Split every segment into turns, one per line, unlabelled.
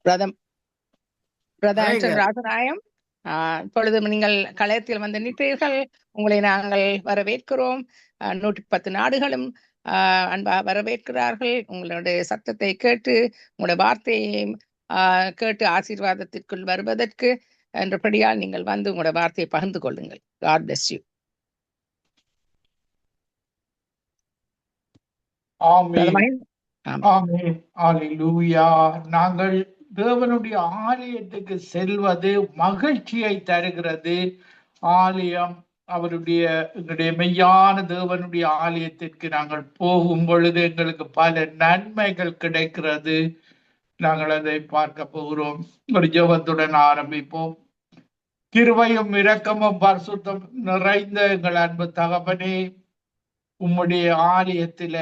பிரதம். ராஜநாயம். ஆஹ் இப்பொழுது நீங்கள் கலையத்தில் வந்து நிற்பீர்கள். உங்களை நாங்கள் வரவேற்கிறோம். நூற்றி பத்து நாடுகளும் ஆஹ் அன்பா வரவேற்கிறார்கள். உங்களுடைய சத்தத்தை கேட்டு உங்களுடைய வார்த்தையை ஆஹ் கேட்டு ஆசீர்வாதத்திற்குள் வருவதற்கு என்றபடியால் நீங்கள் வந்து உங்களுடைய வார்த்தையை பகிர்ந்து கொள்ளுங்கள். God bless you.
ஆமென்.
பிரதமன்
ஆமென். நாங்கள் தேவனுடைய ஆலயத்துக்கு செல்வது மகிழ்ச்சியை தருகிறது. ஆலயம் அவருடைய எங்களுடைய மெய்யான தேவனுடைய ஆலயத்திற்கு நாங்கள் போகும் பொழுது எங்களுக்கு பல நன்மைகள் கிடைக்கிறது. நாங்கள் அதை பார்க்க போகிறோம். ஒரு ஜோகத்துடன் ஆரம்பிப்போம். கிருபையும் இரக்கமும் பரிசுத்தம் நிறைந்த எங்கள் அன்பு தகப்பனே உம்முடைய ஆலயத்தில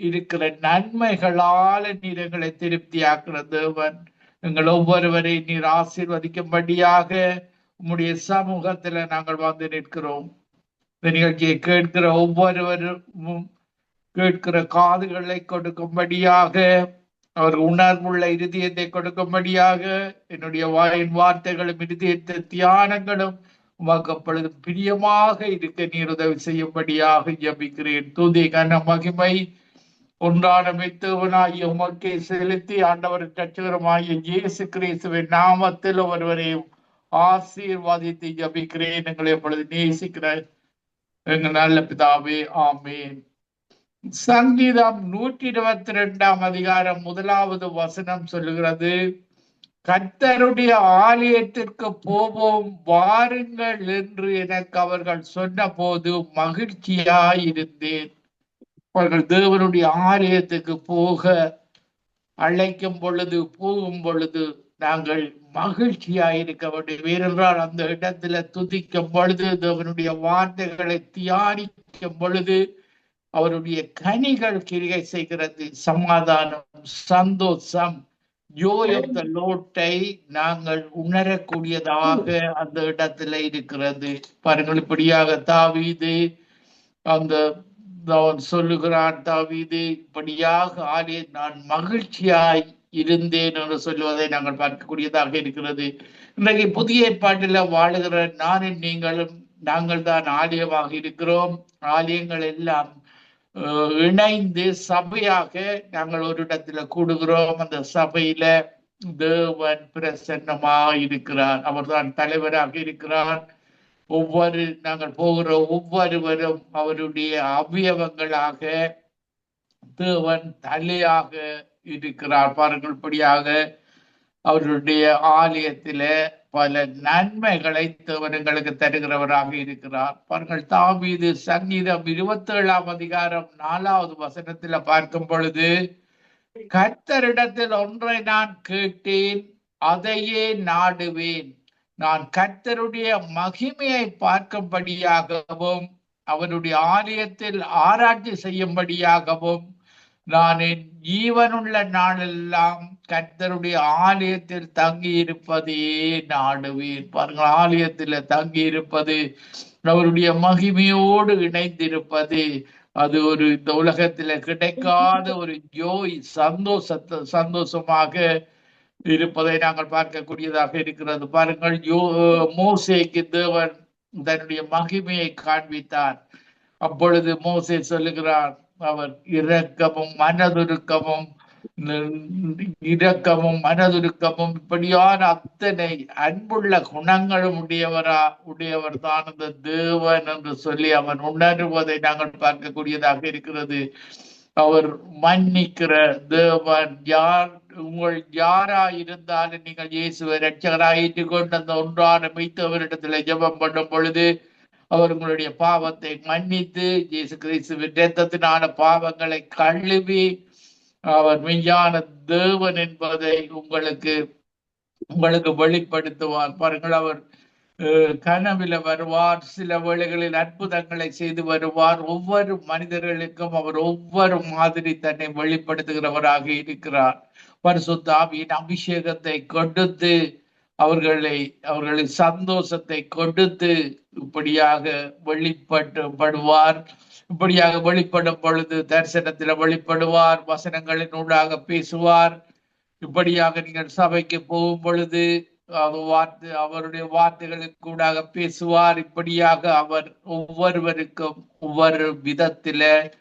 இருக்கிற நன்மைகளால் நீர் எங்களை திருப்தியாக்குற தேவன். எங்கள் ஒவ்வொருவரை நீர் ஆசீர்வதிக்கும்படியாக உம்முடைய சமூகத்துல நாங்கள் வந்து நிற்கிறோம். இந்த நிகழ்ச்சியை கேட்கிற ஒவ்வொருவரும் கேட்கிற காதுகளை கொடுக்கும்படியாக அவர் உணர்வுள்ள இருதயத்தை கொடுக்கும்படியாக என்னுடைய வாயின் வார்த்தைகளும் இருதயத்த தியானங்களும் உமக்கு அப்பொழுது பிரியமாக இருக்க நீர் உதவி செய்யும்படியாக ஜபிக்கிறேன். தூதி கன மகிமை. ஒன்றான மெத்தவனாகிய உமக்கே செலுத்தி ஆண்டவர் கட்சகரமாகிய இயேசு கிறிஸ்துவின் நாமத்தில் ஒருவரையும் ஆசீர்வாதித்து ஜபிக்கிறேன். எங்களை எப்பொழுது நேசிக்கிறேன் எங்கள் நல்ல பிதாவே ஆமேன். சங்கீதம் நூற்றி இருபத்தி ரெண்டாம் அதிகாரம் முதலாவது வசனம் சொல்லுகிறது கர்த்தருடைய ஆலயத்திற்கு போவோம் வாருங்கள் என்று எனக்கு அவர்கள் சொன்னபோது மகிழ்ச்சியாயிருந்தேன். அவர்கள் தேவனுடைய ஆலயத்துக்கு போக அழைக்கும் பொழுது போகும் பொழுது நாங்கள் மகிழ்ச்சியாயிருக்க வேண்டும். ஏனென்றால் அந்த இடத்துல துதிக்கும் பொழுது தேவனுடைய வார்த்தைகளை தியானிக்கும் பொழுது அவருடைய கனிகள் கிரிகை செய்கிறது. சமாதானம் சந்தோஷம் ஜோய் லோட்டை நாங்கள் உணரக்கூடியதாக அந்த இடத்துல இருக்கிறது. பாருங்கள் இப்படியாக தாவீது அந்த அவன் சொல்லுகிறான் தாவீது இப்படியாக ஆலே நான் மகிழ்ச்சியாய் இருந்தேன் என்று சொல்லுவதை நாங்கள் பார்க்கக்கூடியதாக இருக்கிறது. இன்றைக்கு புதிய ஏற்பாட்டில் வாழுகிற நானும் நீங்களும் நாங்கள் தான் ஆலயமாக இருக்கிறோம். ஆலயங்கள் எல்லாம் அஹ், இணைந்து சபையாக நாங்கள் ஒரு இடத்துல கூடுகிறோம். அந்த சபையில தேவன் பிரசன்னமாக இருக்கிறார் அவர்தான் தலைவராக இருக்கிறார். ஒவ்வொரு நாங்கள் போகிற ஒவ்வொருவரும் அவருடைய அவயவங்களாக தேவன் தலையாக இருக்கிறார். பாருங்கள்படியாக அவருடைய ஆலயத்தில பல நன்மைகளை தேவன் எங்களுக்கு தருகிறவராக இருக்கிறார். பாருங்கள் தாமீது சங்கீதம் இருபத்தி ஏழாம் அதிகாரம் நாலாவது வசனத்துல பார்க்கும் பொழுது கர்த்தரிடத்தில் ஒன்றை நான் கேட்டேன் அதையே நாடுவேன். நான் கர்த்தருடைய மகிமையை பார்க்கும்படியாகவும் அவருடைய ஆலயத்தில் ஆராய்ச்சி செய்யும்படியாகவும் நான் என் ஜீவனுள்ள நாளெல்லாம் கர்த்தருடைய ஆலயத்தில் தங்கி இருப்பதையே நாடுவேன். பாருங்கள் ஆலயத்தில் தங்கி இருப்பது அவருடைய மகிமையோடு இணைந்திருப்பது அது ஒரு இந்த உலகத்துல கிடைக்காத ஒரு ஜோய் சந்தோஷத்தை சந்தோஷமாக இருப்பதை நாங்கள் பார்க்கக்கூடியதாக இருக்கிறது. பாருங்கள் யோ மோசேக்கு தேவன் தன்னுடைய மகிமையை காண்பித்தார். அப்பொழுது மோசே சொல்லுகிறார் அவர் இரக்கமும் மனதுருக்கமும் இரக்கமும் மனதுருக்கமும் இப்படியான அத்தனை அன்புள்ள குணங்களும் உடையவரா உடையவர் தான் இந்த தேவன் என்று சொல்லி அவன் உணர்வதை நாங்கள் பார்க்கக்கூடியதாக இருக்கிறது. அவர் மன்னிக்கிற தேவன் யார் உங்கள் யாரா இருந்தாலும் நீங்கள் இயேசுவை ரட்சகராக ஏற்றுக்கொண்டு அந்த ஒன்றான மெய்த்தவரிடத்துல ஜெபம் பண்ணும் பொழுது அவர் உங்களுடைய பாவத்தை மன்னித்து இயேசு கிறிஸ்துவின் ரத்தத்தினான பாவங்களை கழுவி அவர் மெய்யான தேவன் என்பதை உங்களுக்கு உங்களுக்கு வெளிப்படுத்துவார். பாருங்கள் அவர் கனவில வருவார் சில வேளைகளில் அற்புதங்களை செய்து வருவார். ஒவ்வொரு மனிதர்களுக்கும் அவர் ஒவ்வொரு மாதிரி தன்னை வெளிப்படுத்துகிறவராக இருக்கிறார். பரிசுத்தாவியின் அபிஷேகத்தை கொடுத்து அவர்களை அவர்களின் சந்தோஷத்தை கொடுத்து இப்படியாக வெளிப்பட்டு படுவார். இப்படியாக வெளிப்படும் பொழுது தரிசனத்தில் வெளிப்படுவார் வசனங்களின் ஊடாக பேசுவார். இப்படியாக நீங்கள் சபைக்கு போகும் பொழுது வார்த்தை அவருடைய வார்த்தைகளுக்கு கூடாக பேசுவார். இப்படியாக அவர் ஒவ்வொருவருக்கும் ஒவ்வொரு விதத்தில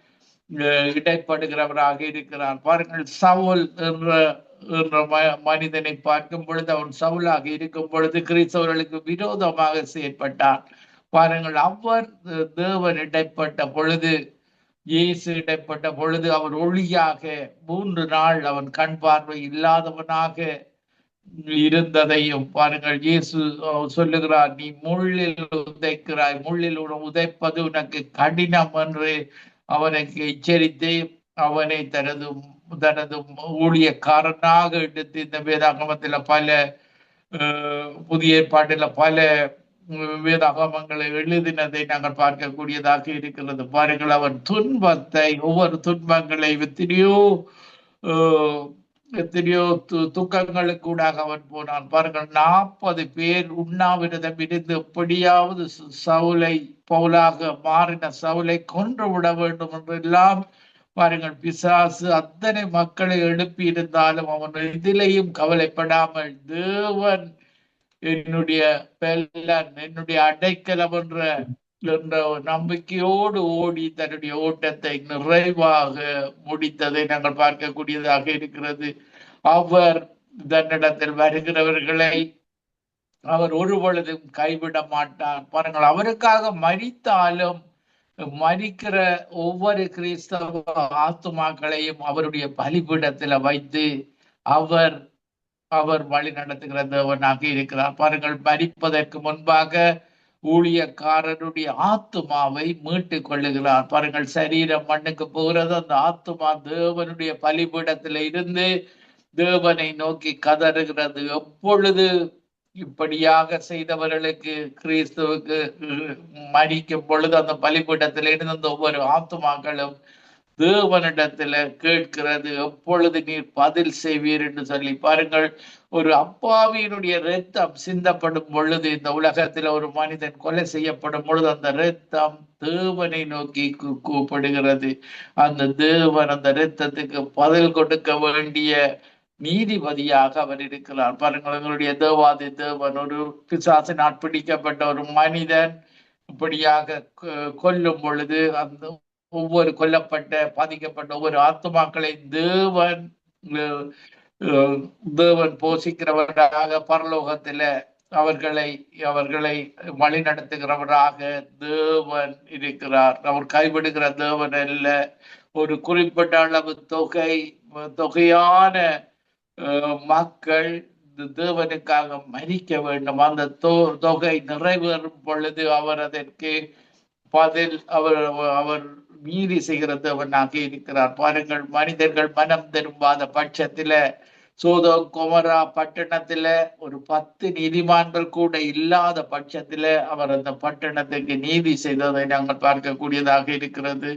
இடைப்படுகிறவராக இருக்கிறார். பாருங்கள் சவுல் என்ற என்ற ம- மனிதனை பார்க்கும் பொழுது அவன் சவுலாக இருக்கும் பொழுது கிறிஸ்தவர்களுக்கு விரோதமாக செயற்பட்டான். பாருங்கள் அவர் தேவன் இடைப்பட்ட பொழுது இயேசு இடைப்பட்ட பொழுது அவர் ஒளியாக மூன்று நாள் அவன் கண் பார்வை இல்லாதவனாக இருந்ததையும் பாருங்கள். இயேசு சொல்லுகிறார் நீ முள்ளில் உதைக்கிறாய் முள்ளில் உன உதைப்பது உனக்கு கடினம் என்று அவனுக்கு எச்சரித்து அவனை தனது தனது ஊழியக்காரனாக எடுத்து இந்த வேதாகமத்தில் பல புதிய ஏற்பாட்டில் பல வேதாகமங்களை எழுதினதை நாங்கள் பார்க்கக்கூடியதாக இருக்கிறது. பாருங்கள் அவன் துன்பத்தை ஒவ்வொரு துன்பங்களை எத்தனையோ எத்தனையோ து- துக்கங்களுக்கூடாக அவன் போனான். பாருங்கள் நாற்பது பேர் உண்ணாவிரதம் இருந்து எப்படியாவது சவுலை பவுலாக மாறின சவுலை கொன்று விட வேண்டும் என்றெல்லாம் பாருங்கள் பிசாசு அத்தனை மக்களை எழுப்பி இருந்தாலும் அவன் இதிலையும் கவலைப்படாமல் தேவன் என்னுடைய பெல்லன் என்னுடைய அடைக்கலம் என்ற என்ற நம்பிக்கையோடு ஓடி தன்னுடைய ஓட்டத்தை நிறைவாக முடித்ததை நாங்கள் பார்க்கக்கூடியதாக இருக்கிறது. அவர் தன்னிடத்தில் வருகிறவர்களை அவர் ஒரு பொழுதும் கைவிட மாட்டார். பாருங்கள் அவருக்காக மரித்தாலும் மறிக்கிற ஒவ்வொரு கிறிஸ்தவ ஆத்துமாக்களையும் அவருடைய பலிபீடத்துல வைத்து அவர் அவர் வழி நடத்துகிற தேவனாக இருக்கிறார். பாருங்கள் மறிப்பதற்கு முன்பாக ஊழியக்காரனுடைய ஆத்துமாவை மீட்டுக் கொள்ளுகிறார் பாருங்கள் சரீரம் மண்ணுக்கு போகிறது. அந்த ஆத்துமா தேவனுடைய பலிபீடத்தில் இருந்து தேவனை நோக்கி கதறுகிறது. எப்பொழுது இப்படியாக செய்தவர்களுக்கு கிறிஸ்துவுக்கு அஹ், பொழுது அந்த பலிபீடத்தில் இருந்து அந்த ஒவ்வொரு ஆத்துமாக்களும் தேவனிடத்துல கேட்கிறது எப்பொழுது நீர் பதில் செய்வீர்? என்று சொல்லி பாருங்கள். ஒரு அப்பாவியினுடைய ரத்தம் சிந்தப்படும் பொழுது இந்த உலகத்துல ஒரு மனிதன் கொலை செய்யப்படும் பொழுது அந்த ரத்தம் தேவனை நோக்கி கூப்பிடுகிறது. அந்த தேவன் அந்த ரத்தத்துக்கு பதில் கொடுக்க வேண்டிய நீதிபதியாக அவர் இருக்கிறார். பாருங்கள் எங்களுடைய தேவாதி தேவன் ஒரு பிசாசினால் பிடிக்கப்பட்ட ஒரு மனிதன் இப்படியாக கொ- கொல்லும் பொழுது அந்த ஒவ்வொரு கொல்லப்பட்ட பாதிக்கப்பட்ட ஒவ்வொரு ஆத்மாக்களை தேவன் தேவன் போஷிக்கிறவராக பரலோகத்துல அவர்களை அவர்களை வழி நடத்துகிறவராக தேவன் இருக்கிறார். அவர் கைவிடுகிற தேவன் அல்ல. ஒரு குறிப்பிட்ட அளவு தொகை தொகையான அஹ், மக்கள் இந்த தேவனுக்காக மறிக்க வேண்டும். அந்த தொ- தொகை நிறைவேறும் பொழுது அவர் அதற்கு பதில் அவர் அவர் நீதி செய்கிற தேவனாக இருக்கிறார். பாருங்கள் மனிதர்கள் மனம் திரும்பாத பட்சத்துல சோதோ குமரா பட்டணத்துல ஒரு பத்து நீதிமான்கள் கூட இல்லாத பட்சத்துல அவர் அந்த பட்டணத்துக்கு நீதி செய்ததை நாங்கள் பார்க்கக்கூடியதாக இருக்கிறது.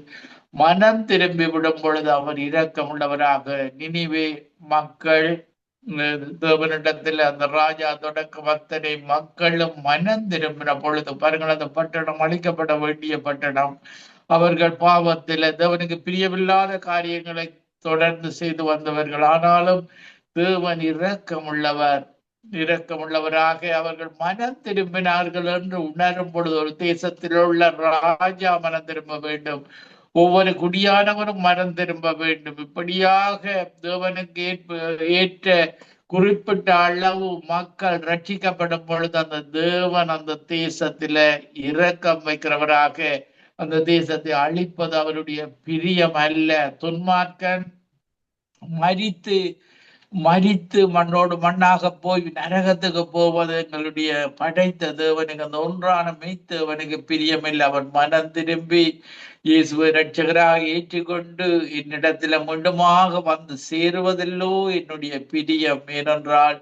மனம் திரும்பி விடும் பொழுது அவர் இரக்கமுள்ளவராக நினிவே மக்கள் தேவனிடத்தில் அந்த ராஜா தொடக்க பக்தனை மக்களும் மனம் திரும்பின பொழுது பாருங்கள் அந்த பட்டணம் அழிக்கப்பட வேண்டிய பட்டணம். அவர்கள் பாவத்தில் தேவனுக்கு பிரியமில்லாத காரியங்களை தொடர்ந்து செய்து வந்தவர்கள். ஆனாலும் தேவன் இரக்கமுள்ளவர். இரக்கமுள்ளவராக அவர்கள் மனம் திரும்பினார்கள் என்று உணரும் பொழுது ஒரு தேசத்தில் உள்ள ராஜா மனம் திரும்ப வேண்டும். ஒவ்வொரு குடியானவரும் மனம் திரும்ப வேண்டும். இப்படியாக தேவனுக்கு ஏற்ப ஏற்ற குறிப்பிட்ட அளவு மக்கள் ரட்சிக்கப்படும் பொழுது அந்த தேவன் அந்த தேசத்தில இரக்கம் வைக்கிறவராக அந்த தேசத்தை அழிப்பது அவருடைய பிரியம் அல்ல. துன்மார்க்கன் மரித்து மரித்து மண்ணோடு மண்ணாக போய் நரகத்துக்கு போவது எங்களுடைய படைத்த தேவனுக்கு அந்த ஒன்றான மெய்த்தேவனுக்கு பிரியமில்லை அவன் மனம் திரும்பி இயேசுவை ரட்சகராக ஏற்றுக்கொண்டு என்னிடத்துல மீண்டுமாக வந்து சேருவதில்லோ என்னுடைய பிரியம். ஏனென்றால்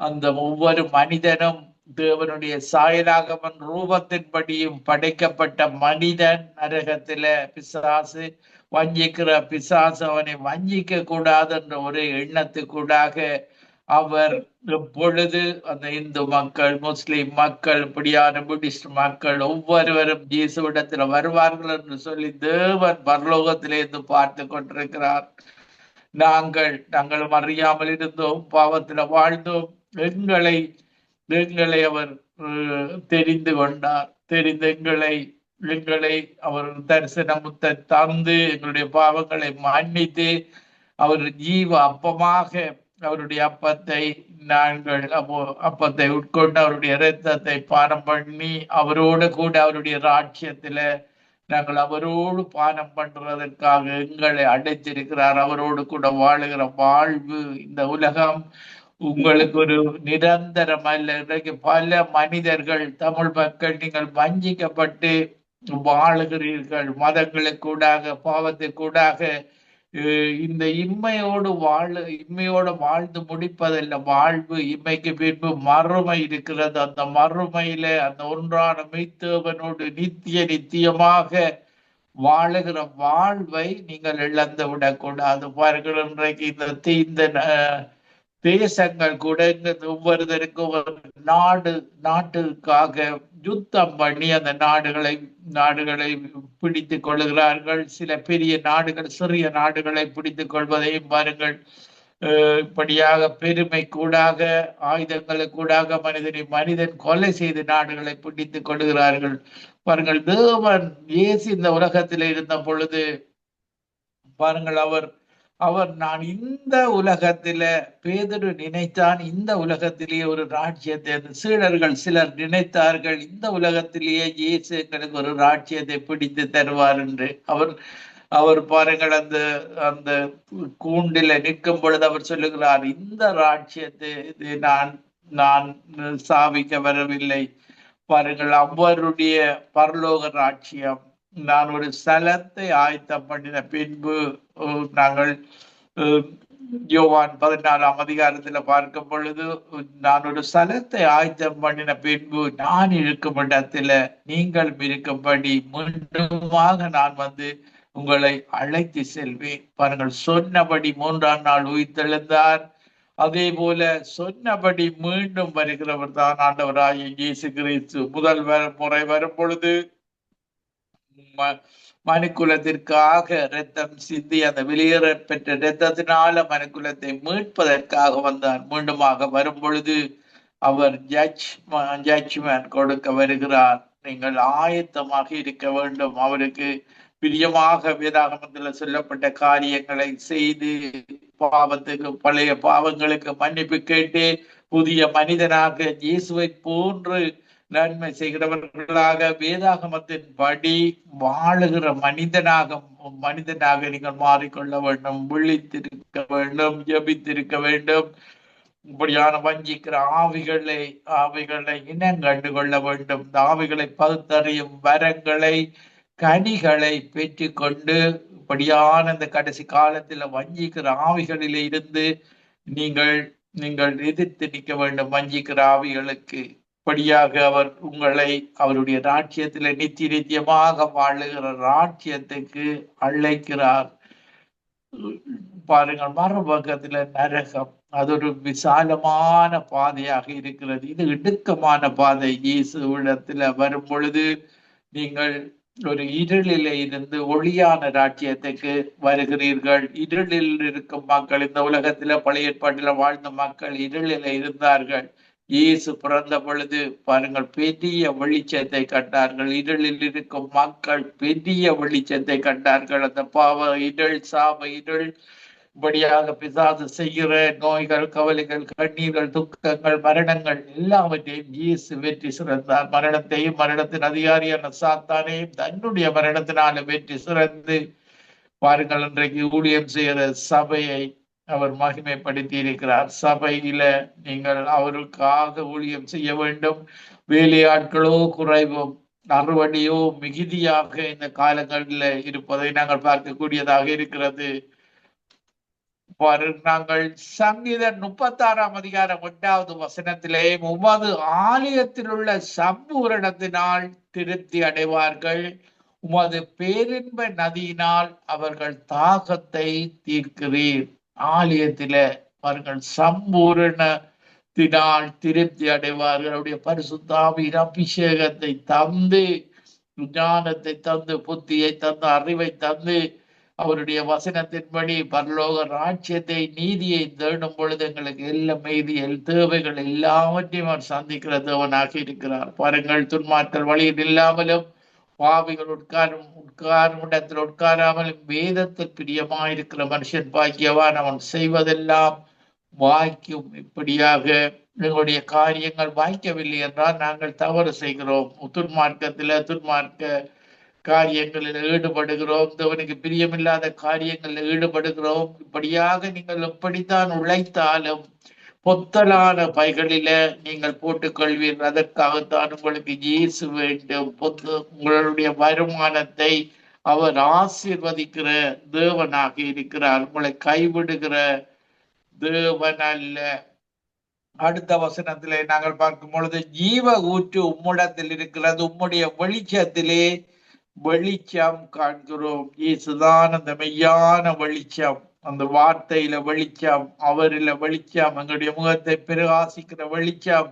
அந்த ஒவ்வொரு மனிதனும் தேவனுடைய சாயலாகவன் ரூபத்தின்படியும் படைக்கப்பட்ட மனிதன் நரகத்தில பிசாசு வஞ்சிக்கிற பிசாசு அவனை வஞ்சிக்க கூடாது என்ற ஒரு எண்ணத்துக்கூடாக அவர் எப்பொழுது அந்த இந்து மக்கள் முஸ்லிம் மக்கள் இப்படியான புத்திஸ்ட் மக்கள் ஒவ்வொருவரும் இயேசுவிடத்தில் வருவார்கள் என்று சொல்லி தேவன் பரலோகத்திலிருந்து பார்த்து கொண்டிருக்கிறார். நாங்கள் நாங்களும் அறியாமல் இருந்தோம் பாவத்துல வாழ்ந்தோம். எங்களை எங்களை அவர் அஹ், தெரிந்து கொண்டார். தெரிந்து எங்களை எங்களை அவர் தரிசனமுத்த தந்து எங்களுடைய பாவங்களை மன்னித்து அவர் ஜீவ அப்பமாக அவருடைய அப்பத்தை நாங்கள் அப்போ அப்பத்தை உட்கொண்டு அவருடைய இரத்தத்தை பானம் பண்ணி அவரோடு கூட அவருடைய ராட்சியத்துல நாங்கள் அவரோடு பானம் பண்றதற்காக எங்களை அடைச்சிருக்கிறார் அவரோடு கூட வாழுகிற வாழ்வு இந்த உலகம் உங்களுக்கு ஒரு நிரந்தரம் அல்ல. இன்றைக்கு பல மனிதர்கள் தமிழ் மக்கள் நீங்கள் வஞ்சிக்கப்பட்டு வாழுகிறீர்கள். மதங்களுக்கூடாக பாவத்துக்கூடாக இந்த இம்மையோடு வாழ இம்மையோடு வாழ்ந்து முடிப்பதல்ல. வாழ்வு இம்மைக்கு பின்பு மறுமை இருக்கிறது. அந்த மறுமையில அந்த ஒன்றான மெய்த்தேவனோடு நித்திய நித்தியமாக வாழுகிற வாழ்வை நீங்கள் இழந்து விடக்கூடாது பாருங்கள் இன்றைக்கு இந்த தீந்த தேசங்கள் கூட இந்த ஒவ்வொருத்தருக்கும் ஒரு நாடு நாட்டுக்காக யுத்தம் பண்ணி அந்த நாடுகளை நாடுகளை பிடித்துக் கொள்கிறார்கள் சில பெரிய நாடுகள் சிறிய நாடுகளை பிடித்துக் கொள்வதையும் பாருங்கள். அஹ் இப்படியாக பெருமை கூடாக ஆயுதங்களை கூடாக மனிதனை மனிதன் கொலை செய்து நாடுகளை பிடித்துக் கொள்கிறார்கள் பாருங்கள் தேவன் ஏசி இந்த உலகத்தில் இருந்த பொழுது பாருங்கள் அவர் அவர் நான் இந்த உலகத்தில பேதரு நினைத்தான் இந்த உலகத்திலேயே ஒரு ராஜ்யத்தை அந்த சீடர்கள் சிலர் நினைத்தார்கள் இந்த உலகத்திலேயே இயேசு எங்களுக்கு ஒரு ராஜ்யத்தை பிடித்து தருவார் என்று. அவர் அவர் பாருங்கள் அந்த அந்த கூண்டில நிற்கும் பொழுது அவர் சொல்லுகிறார் இந்த ராஜ்யத்தை இது நான் நான் சாவிக்க வரவில்லை. பாருங்கள் அவருடைய பரலோக ராஜ்யம் நான் ஒரு ஸ்தலத்தை ஆயத்தம் பண்ணின பின்பு நாங்கள் யோவான் பதினாலாம் அதிகாரத்துல பார்க்கும் பொழுது நான் ஒரு ஸ்தலத்தை ஆயத்தம் பண்ணின பின்பு நான் இருக்கும் இடத்துல நீங்கள் இருக்கும்படி மீண்டுமாக நான் வந்து உங்களை அழைத்து செல்வேன். பாருங்கள் சொன்னபடி மூன்றாம் நாள் உயிர்த்தெழுந்தார். அதே போல சொன்னபடி மீண்டும் வருகிறவர் தான் ஆண்டவராகிய இயேசு கிறிஸ்து. முதல் முறை வரும் பொழுது மனுக்குலத்திற்காக இரத்தம் சிந்தி அந்த வெளியேற பெற்ற இரத்தத்தினால மனுக்குலத்தை மீட்பதற்காக வந்தார். மீண்டுமாக வரும் பொழுது அவர் ஜட்ஜ் ஜட்ஜ்மேன் கொடுக்க வருகிறார். நீங்கள் ஆயத்தமாக இருக்க வேண்டும். அவருக்கு பிரியமாக வேதாகமத்தில் சொல்லப்பட்ட காரியங்களை செய்து பாவத்துக்கு பழைய பாவங்களுக்கு மன்னிப்பு கேட்டு புதிய மனிதனாக இயேசுவை போன்று நன்மை செய்கிறவர்களாக வேதாகமத்தின் படி வாழுகிற மனிதனாக மனிதனாக நீங்கள் மாறிக்கொள்ள வேண்டும் விழித்திருக்க வேண்டும் ஜபித்திருக்க வேண்டும். இப்படியான வஞ்சிக்கிற ஆவிகளை ஆவிகளை இனங்கண்டு கொள்ள வேண்டும். இந்த ஆவிகளை பகுத்தறியும் வரங்களை கனிகளை பெற்றுக்கொண்டு இப்படியான இந்த கடைசி காலத்துல வஞ்சிக்கிற ஆவிகளிலே இருந்து நீங்கள் நீங்கள் எதிர்த்து நிற்க வேண்டும் வஞ்சிக்கிற ஆவிகளுக்கு. படியாக அவர் உங்களை அவருடைய ராட்சியத்தில நித்திய நித்தியமாக வாழுகிற ராட்சியத்துக்கு அழைக்கிறார். பாருங்கள் மறுபக்கத்துல நரகம் அது ஒரு விசாலமான பாதையாக இருக்கிறது. இது இடுக்கமான பாதை. இயேசு இடத்துல வரும் பொழுது நீங்கள் ஒரு இருளில இருந்து ஒளியான ராஜ்யத்துக்கு வருகிறீர்கள். இருளில் இருக்கும் மக்கள் இந்த உலகத்துல பழைய ஏற்பாட்டில் வாழ்ந்த மக்கள் இருளில இருந்தார்கள். இயேசு பிறந்த பொழுது பாருங்கள் பெரிய வெளிச்சத்தை கண்டார்கள். இருளில் இருக்கும் மக்கள் பெரிய வெளிச்சத்தை கண்டார்கள். அந்த பாவ இருள் சாப இருள் இப்படியாக பிசாது செய்கிற நோய்கள் கவலைகள் கண்ணீர்கள் துக்கங்கள் மரணங்கள் எல்லாவற்றையும் இயேசு வெற்றி சிறந்தார். மரணத்தையும் மரணத்தின் அதிகாரியான சாத்தானையும் தன்னுடைய மரணத்தினால வெற்றி சிறந்து பாருங்கள் இன்றைக்கு ஊழியம் செய்கிற சபையை அவர் மகிமைப்படுத்தி இருக்கிறார் சபையில நீங்கள் அவருக்காக ஊழியம் செய்ய வேண்டும். வேலையாட்களோ குறைவும் அறுவடையோ மிகுதியாக இந்த காலங்களில் இருப்பதை நாங்கள் பார்க்கக்கூடியதாக இருக்கிறது. நாங்கள் சங்கீத முப்பத்தாறாம் அதிகாரம் ஒன்றாவது வசனத்திலே உமது ஆலயத்தில் உள்ள சம்பூரணத்தினால் திருப்தி அடைவார்கள். உமது பேரின்ப நதியினால் அவர்கள் தாகத்தை தீர்க்கிறீர். ஆலயத்தில அவர்கள் சம்பூரணத்தினால் திருப்தி அடைவார்கள். அவருடைய பரிசுத்தாவின் அபிஷேகத்தை தந்து ஞானத்தை தந்து புத்தியை தந்து அறிவை தந்து அவருடைய வசனத்தின்படி பரலோக ராஜ்யத்தை நீதியை தேடும் பொழுது எங்களுக்கு எல்லா மீதி எல் தேவைகள் எல்லாவற்றையும் அவர் சந்திக்கிற தேவனாக இருக்கிறார். பாருங்கள் துன்மாற்றல் வழியில் இல்லாமலும் பாவிகள் உட்காரும் உட்காரும் இடத்தில் உட்காராமல் வேதத்தில் பிரியமாயிருக்கிற மனுஷன் பாக்கியவான். அவன் செய்வதெல்லாம் வாய்க்கும் இப்படியாக எங்களுடைய காரியங்கள் வாய்க்கவில்லை என்றால் நாங்கள் தவறு செய்கிறோம். துன்மார்க்கத்தில துன்மார்க்க காரியங்களில் ஈடுபடுகிறோம். தேவனுக்கு பிரியமில்லாத காரியங்களில் ஈடுபடுகிறோம். இப்படியாக நீங்கள் எப்படித்தான் உழைத்தாலும் பொத்தலான பைகளில நீங்கள் போட்டுக்கொள்வீர்கள் அதற்காகத்தான் உங்களுக்கு இயேசு வேண்டும். பொத்து உங்களுடைய வருமானத்தை அவர் ஆசீர்வதிக்கிற தேவனாக இருக்கிறார். உங்களை கைவிடுகிற தேவன் அல்ல. அடுத்த வசனத்திலே நாங்கள் பார்க்கும் பொழுது ஜீவ ஊற்று உம்மிடத்தில் இருக்கிறது. உம்முடைய வெளிச்சத்திலே வெளிச்சம் காண்கிறோம். இயேசுதான் அந்த மெய்யான வெளிச்சம். அந்த வார்த்தையில வெளிச்சம் அவரில வெளிச்சம் எங்களுடைய முகத்தை பிரகாசிக்கிற வெளிச்சம்.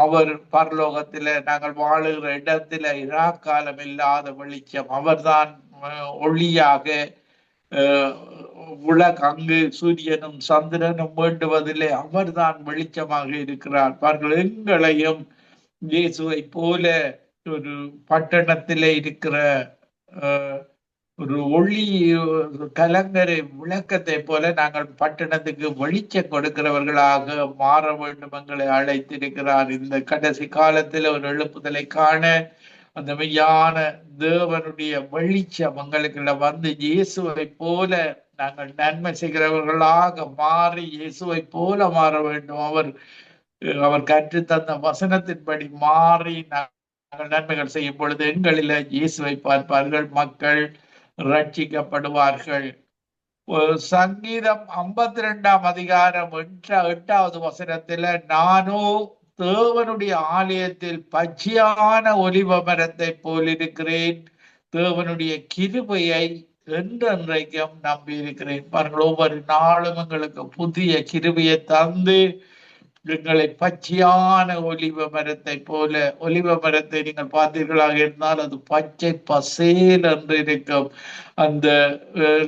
அவர் பரலோகத்தில நாங்கள் வாழுகிற இடத்துல இராக்காலம் இல்லாத வெளிச்சம். அவர்தான் ஒளியாக அஹ், உலக அங்கு சூரியனும் சந்திரனும் வேண்டுவதில்லை. அவர்தான் வெளிச்சமாக இருக்கிறார். பாருங்கள் எங்களையும் இயேசுவை போல ஒரு பட்டணத்திலே இருக்கிற அஹ், ஒரு ஒளி கலங்கரை விளக்கத்தை போல நாங்கள் பட்டணத்துக்கு வெளிச்சம் கொடுக்கிறவர்களாக மாற வேண்டும் எங்களை அழைத்திருக்கிறார். இந்த கடைசி காலத்தில் ஒரு எழுப்புதலை காண அந்த மெய்யான தேவனுடைய வெளிச்சம் எங்களுக்குள்ள வந்து இயேசுவை போல நாங்கள் நன்மை செய்கிறவர்களாக மாறி இயேசுவை போல மாற வேண்டும். அவர் அவர் கற்று தந்த வசனத்தின்படி மாறி நாங்கள் நன்மைகள் செய்யும் பொழுது எங்களில இயேசுவை பார்ப்பார்கள். மக்கள் ரட்சிக்கப்படுவார்கள். சங்கீதம் ஐம்பத்தி ரெண்டாம் அதிகாரம் எட்டாவது வசனத்துல நானோ தேவனுடைய ஆலயத்தில் பச்சையான ஒலிவ மரத்தை போல் இருக்கிறேன். தேவனுடைய கிருபையை என்றென்றைக்கும் நம்பி இருக்கிறேன் பாருங்கள் ஒவ்வொரு நாளும் எங்களுக்கு புதிய கிருபையை தந்து எங்களை பச்சையான ஒலிவ மரத்தை போல ஒலிவ மரத்தை நீங்கள் பார்த்தீர்களாக இருந்தால் அது பச்சை பசேல் என்று இருக்கும். அந்த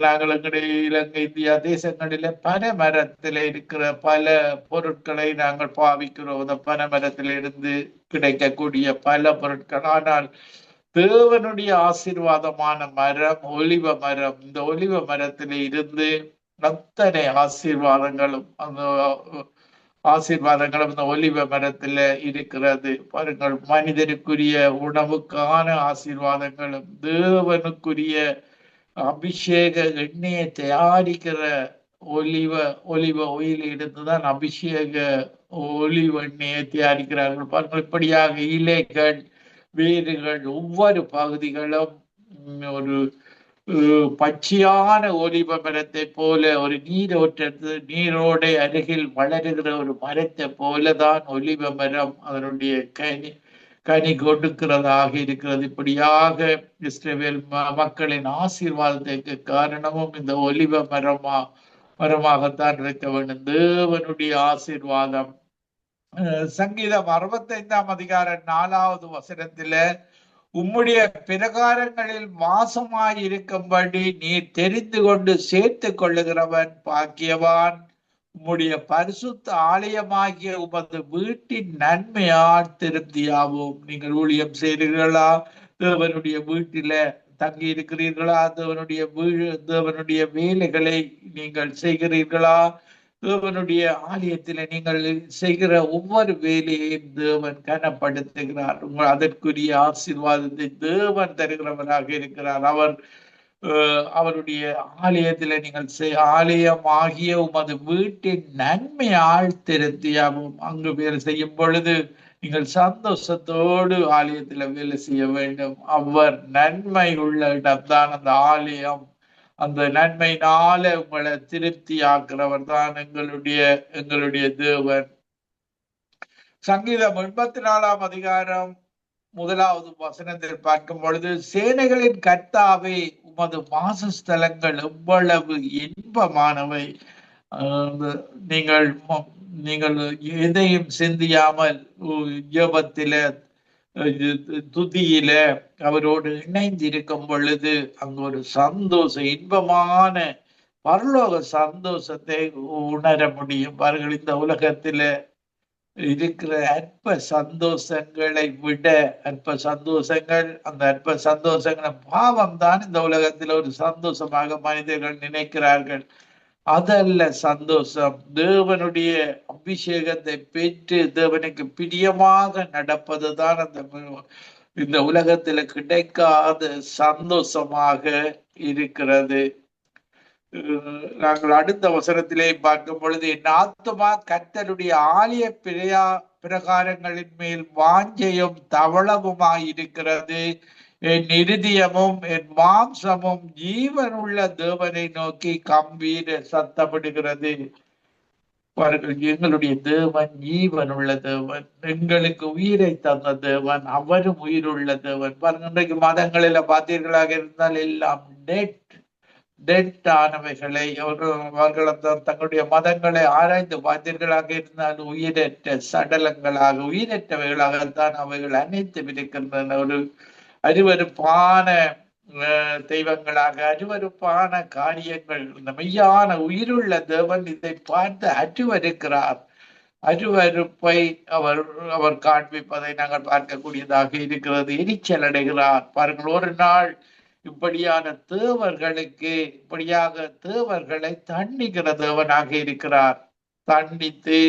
நாங்கள் எங்களுடைய இலங்கை இந்தியா தேசங்களில பனை மரத்தில இருக்கிற பல பொருட்களை நாங்கள் பாவிக்கிறோம். அந்த பனை மரத்திலிருந்து கிடைக்கக்கூடிய பல பொருட்கள். ஆனால் தேவனுடைய ஆசீர்வாதமான மரம் ஒலிவ மரம் இந்த ஒலிவ மரத்தில இருந்து அத்தனை ஆசீர்வாதங்களும் அந்த ஆசீர்வாதங்களும் இந்த ஒலிவ மரத்துல இருக்கிறது. பாருங்கள் மனிதனுக்குரிய உணவுக்கான ஆசீர்வாதங்களும் தேவனுக்குரிய அபிஷேக எண்ணெயை தயாரிக்கிற ஒலிவ ஒலிவ ஒயில் இருந்துதான் அபிஷேக ஒலிவ எண்ணெயை தயாரிக்கிறார்கள். பாருங்கள் இப்படியாக இலைகள் வேறுகள் ஒவ்வொரு பகுதிகளும் உம், ஒரு பச்சையான ஒலிவ மரத்தை போல ஒரு நீரோட்டத்து நீரோடை அருகில் வளருகிற ஒரு மரத்தை போலதான் ஒலிவ மரம் அதனுடைய கனி கனி கொடுக்கிறதாக இருக்கிறது. இப்படியாக இஸ்ரவேல் ம- மக்களின் ஆசீர்வாதத்துக்கு காரணமும் இந்த ஒலிவ மரமா மரமாகத்தான் இருக்க வேண்டும் தேவனுடைய ஆசீர்வாதம். அஹ் சங்கீதம் அறுபத்தைந்தாம் அதிகாரம் நாலாவது வசனத்தில உம்முடைய பிரகாரங்களில் மாசமாயிருக்கும்படி நீ நீர் தெரிந்து கொண்டு சேர்த்து கொள்ளுகிறவன் பாக்கியவான். உம்முடைய பரிசுத்த ஆலயமாகிய உமது வீட்டின் நன்மையால் திருப்தியாவோம். நீங்கள் ஊழியம் செய்கிறீர்களா? தேவனுடைய வீட்டில தங்கி இருக்கிறீர்களா தேவனுடைய வீழ் தேவனுடைய வேலைகளை நீங்கள் செய்கிறீர்களா? தேவனுடைய ஆலயத்தில நீங்கள் செய்கிற ஒவ்வொரு வேலையையும் தேவன் கனப்படுத்துகிறார். உங்கள் அதற்குரிய ஆசீர்வாதத்தை தேவன் தருகிறவராக இருக்கிறார். அவர் அவருடைய ஆலயத்தில் நீங்கள் செய் ஆலயமாகிய உமது வீட்டின் நன்மையால் திருத்தியாவும் அங்கு வேலை செய்யும் பொழுது நீங்கள் சந்தோஷத்தோடு ஆலயத்துல வேலை செய்ய வேண்டும். அவர் நன்மை உள்ள இடம்தான் அந்த ஆலயம். அந்த நன்மையினால உங்களை திருப்தி ஆக்குறவர் தான் எங்களுடைய எங்களுடைய தேவன். சங்கீதம் எண்பத்தி நாலாம் அதிகாரம் முதலாவது வசனத்தில் பார்க்கும் பொழுது சேனைகளின் கர்த்தாவே உமது வாசஸ்தலங்கள் எவ்வளவு இன்பமானவை. நீங்கள் நீங்கள் எதையும் சிந்தியாமல் ஜபத்தில துதியில அவரோடு இணைந்திருக்கும் பொழுது அங்க ஒரு சந்தோஷம் இன்பமான பரலோக சந்தோஷத்தை உணர முடியும். பாருங்கள் இந்த உலகத்தில இருக்கிற அற்ப சந்தோஷங்களை விட அற்ப சந்தோஷங்கள் அந்த அற்ப சந்தோஷங்கள் பாவம் தான் இந்த உலகத்தில் ஒரு சந்தோஷமாக மனிதர்கள் நினைக்கிறார்கள். அதல்ல சந்தோஷம். தேவனுடைய அபிஷேகத்தை பெற்று தேவனுக்கு பிரியமாக நடப்பதுதான் அந்த இந்த உலகத்துல கிடைக்காத சந்தோஷமாக இருக்கிறது. நாங்கள் அடுத்த வசனத்திலே பார்க்கும் பொழுது என் ஆத்மா கத்தருடைய ஆலய பிரயா பிரகாரங்களின் மேல் வாஞ்சையும் தவளவுமாய் இருக்கிறது. என் இருதயமும் என் மாம்சமும் ஜீவனுள்ள தேவனை நோக்கி கம்பீர சத்தமிடுகிறது. பாருங்கள் எங்களுடைய தேவன் ஜீவனுள்ள தேவன் எங்களுக்கு உயிரை தந்த தேவன் அவரும் உயிருள்ள தேவன். பாருங்க இன்றைக்கு மதங்களில பார்த்தீர்களாக இருந்தால் எல்லாம் டெட் டெட் ஆனவைகளை அவர்கள் அவர்கள் தங்களுடைய மதங்களை ஆராய்ந்து பார்த்தீர்களாக இருந்தால் உயிரற்ற சடலங்களாக உயிரற்றவைகளாகத்தான் அவைகள் அனைத்து இருக்கின்றன ஒரு அருவருப்பான அஹ், தெய்வங்களாக அருவருப்பான காரியங்கள் இந்த மெய்யான உயிருள்ள தேவன் இதை பார்த்து அருவருக்கிறார். அருவருப்பை அவர் அவர் காண்பிப்பதை நாங்கள் பார்க்கக்கூடியதாக இருக்கிறது. எரிச்சல் அடைகிறார். பாருங்கள் ஒரு நாள் இப்படியான தேவர்களுக்கு இப்படியாக தேவர்களை தண்டிக்கிற தேவனாக இருக்கிறார். தண்டித்து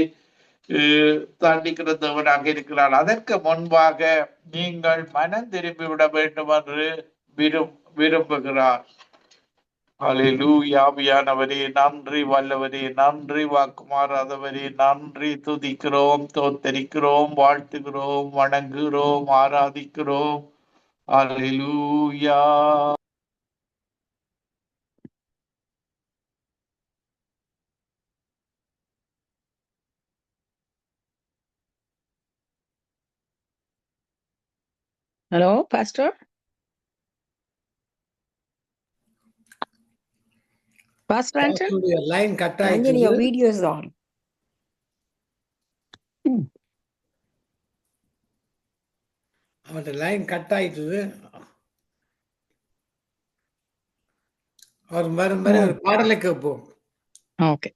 தண்டிக்கிற தேவனாக இருக்கிறார் அதற்கு முன்பாக நீங்கள் மனம் திரும்பி விட வேண்டும் என்று விரும் விரும்புகிறார். அலிலூயாவியானவரே நன்றி வல்லவரே நன்றி வாக்குமாறாதவரே நன்றி துதிக்கிறோம் தோத்தரிக்கிறோம் வாழ்த்துகிறோம் வணங்குகிறோம் ஆராதிக்கிறோம். Hallelujah
hello pastor pastor Anton
உங்களுடைய line cut
Anjan, your video is on.
அவன் லைன் கட் ஆயிட்டுது அவர் மாதிரி மாதிரி ஒரு பாடலை கேட்போம்
ஓகே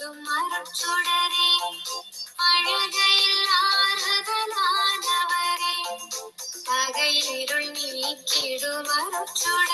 எய்தும் அருட்சுடரே
அழுகையில் ஆறுதலானவரே. பகை இருள் நீக்கிடும் அருட்சுடரே